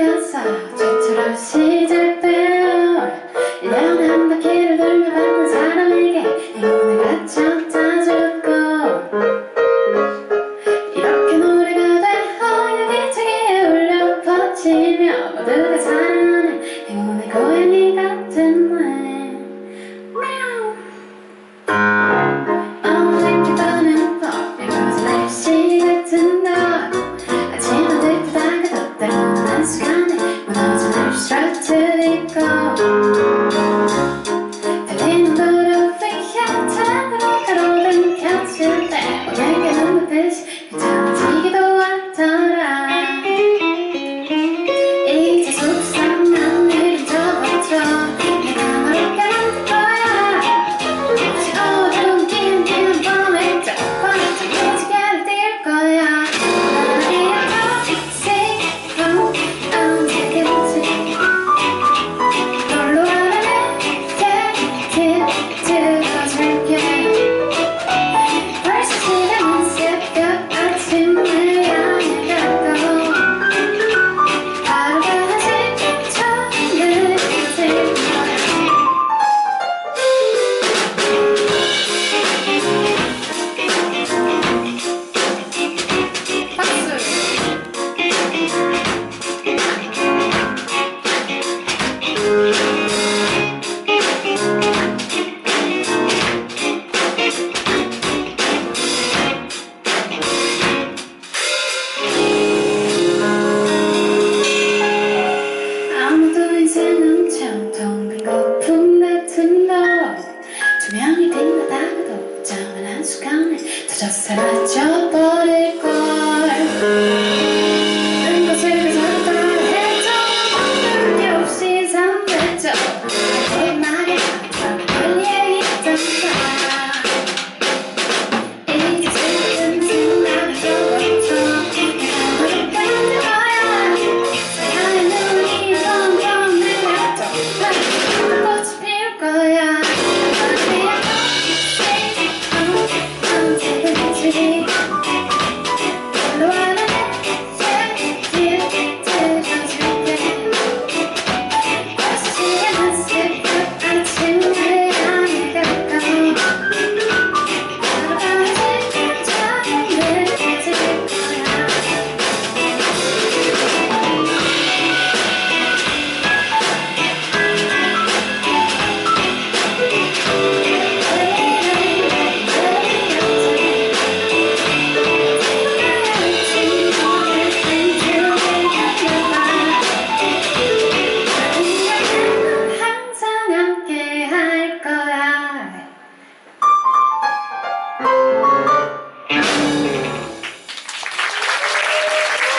울면서 저처럼 시작된 이런 한 바퀴를 돌며 받는 사람에게 행운을 갖췄다 줬고 이렇게 노래가 돼 허연히 자기에 울려 퍼지며 모두가 사